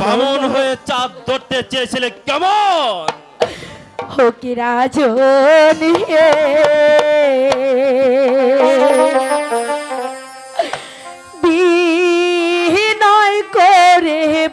বামন হয়ে চাঁদ ধরতে চেয়েছিলে কেমন? হকি রাজন করে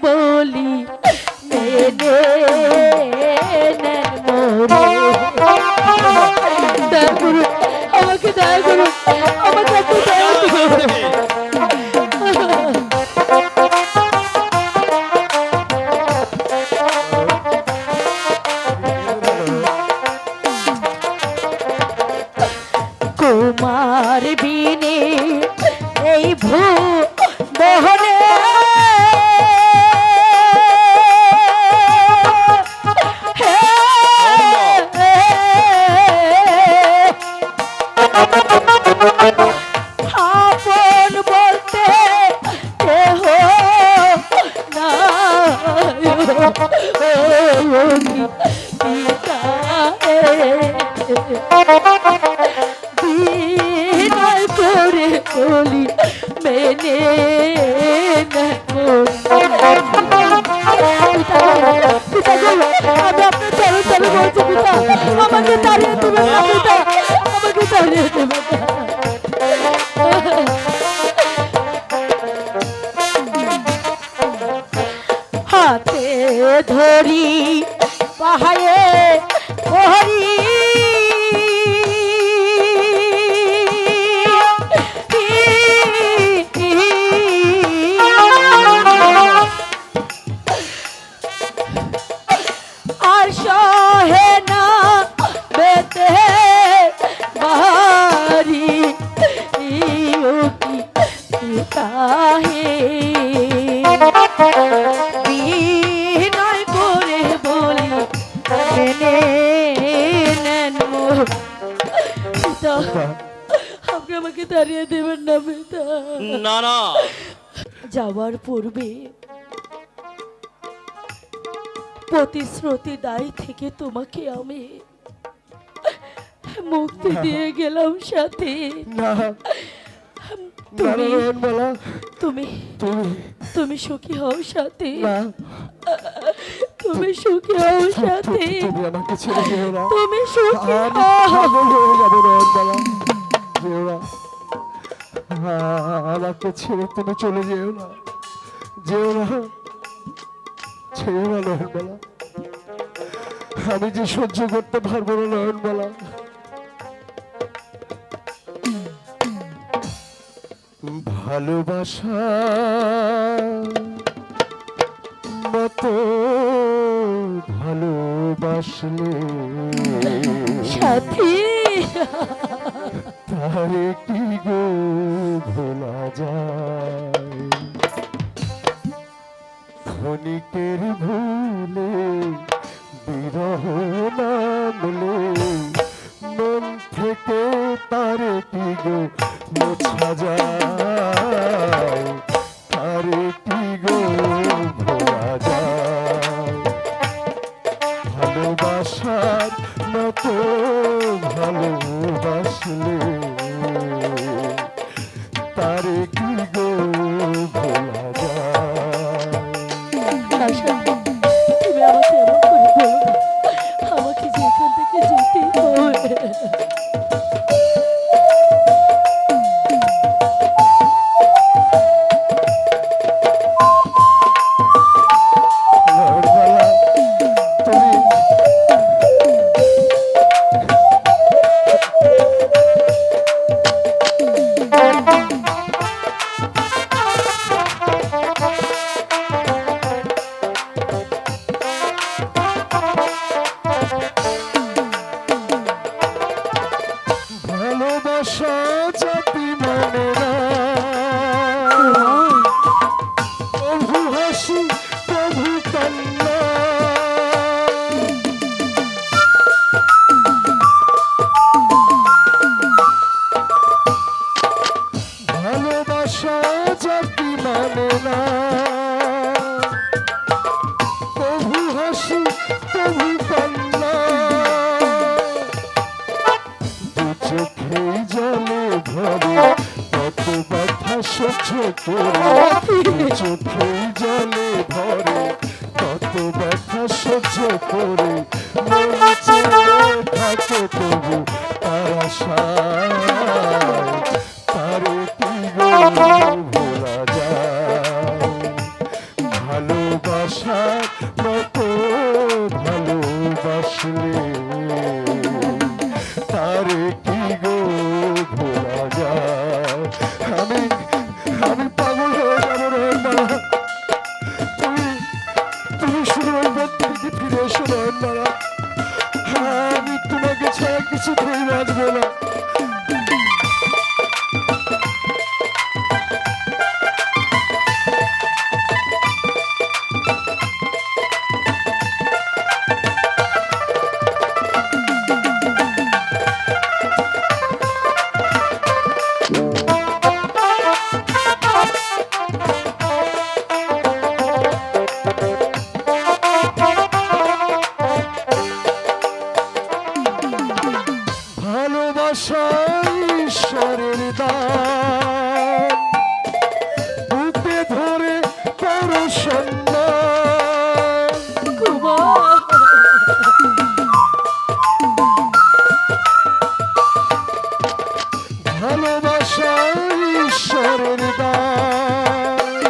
বিনয় করে বলি মেনে আমাকে তাড়িয়ে পিতা। আমাকে তাড়িয়ে দেবেন হাতে ধরি পাহাড়ে হরি দেবেন না পিতা। না না। যাওয়ার পূর্বে প্রতিশ্রুতি দায় থেকে তোমাকে আমি মুক্তি দিয়ে গেলাম সাথে। না। তুমি বলা তুমি তুমি সুখী হও সাথে। না। তুমি সুখী হও সাথে। তুমি আমাকে ছেড়ে যেও না। তুমি সুখী হও। পাগল হয়ে যাব নয়নবালা যেও না। আ- আমাকে ছেড়ে তুমি চলে যেও না। যেও না ছেড়ে না নয়নবালা। আমি যে সহ্য করতে পারব না নয়নবালা। ভালোবাসা মতো ভালোবাসলে সাথী। তারে কি যায়। ক্ষণিকের ভুলে করে। থাকে তবু তারে ভোলা যায়। ভালোবাসা মতো ভালোবাসলে এসো রহমান আমি তোমাকে ছাড়া কিছু করে বাঁচবো না। ভালোবাসা ঈশ্বরের দান বুকে ধরে করো কুমার ভালোবাসা ঈশ্বরের দান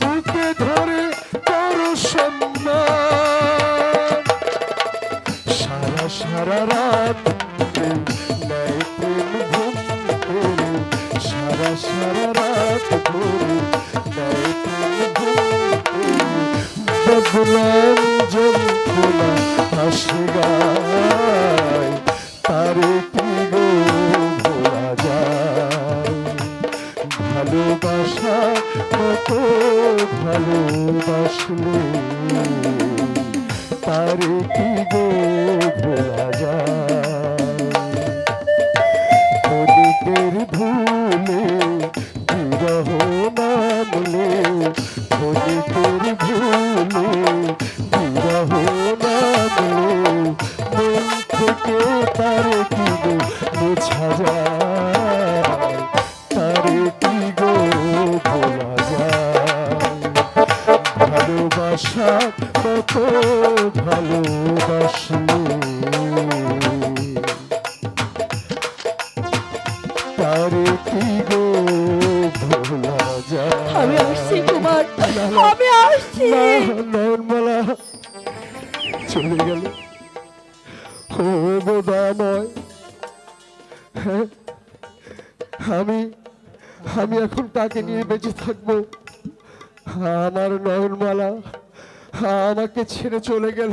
বুকে ধরে করো সম্মান সারা সারা রাত বদনাম যন্ত্রণা হাসি গায় তারে ভোলা যায়। ভালোবাসা কত ভালোবাসলে তারে কি গো ভোলা যায়। থেকে তার কি গো বোঝা যায়? তার কি গো ভোলা যায়? ভালোবাসা কত ভালোবাসলে ও বোধাময় আমি আমি এখন তাকে নিয়ে বেঁচে থাকব। আমার নয়নমালা, আমাকে ছেড়ে চলে গেল।